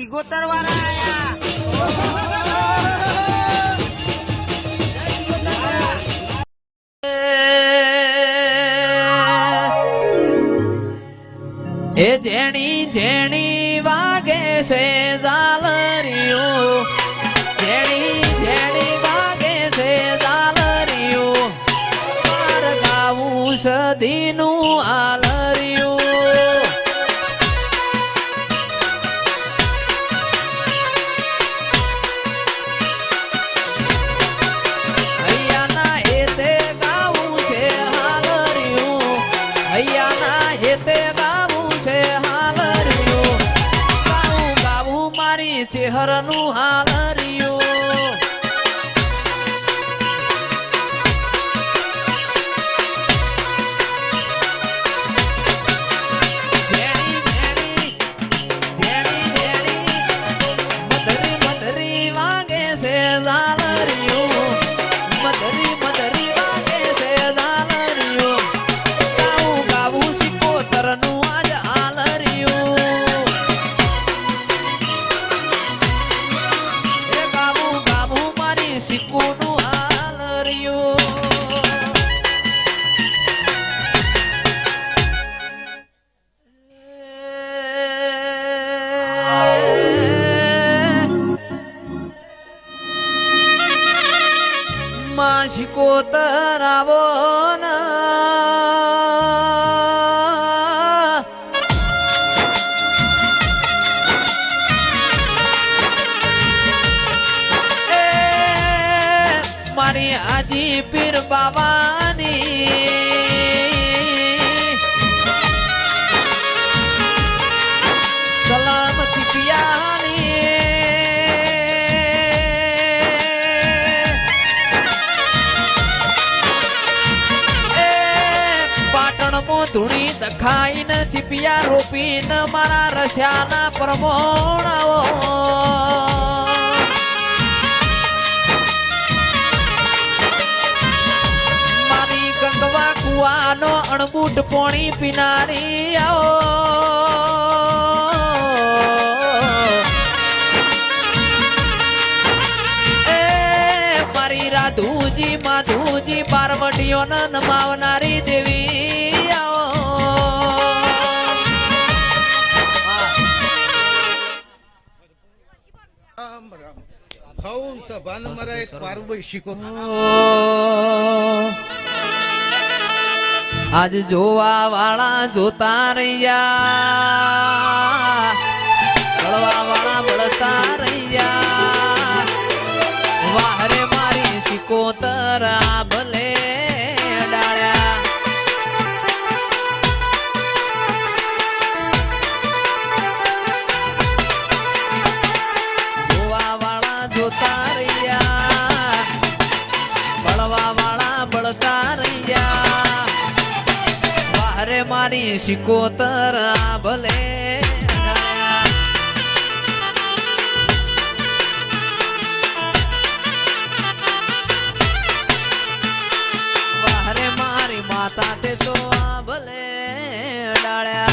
સિગોતર વાળા આયા. એ જેણી જેણી વાગે છે ઝાલરિયું. સદીનું આલરિયું. મારી શહેરનું હાલરિયું માશિકો તરાવો મારી આજી પીર બાવાની પાટણમાં ધૂણી દખાઈને ચીપિયા રોપીને મારા રસ્યાના પ્રમોણાઓ. મારી ગંગવા કુવાનો અણબૂટ પોણી પીનારી આવો રાધુજી માધુજી પાર્વતીઓને નમાવનારી દેવી ખાઉં સભાન મારા એક પારુભાઈ શીખો. આજ જોવા વાળા જોતા રહ્યા. બળવા વાળા બળતા રહ્યા. વાહરે મારી શીખો તરા ભલે જોતા રહ્યા બળવા વાળા બળતા રહ્યા વારે મારી શિકોતર ભલે માતા તે તો આ ભલે ડાળ્યા.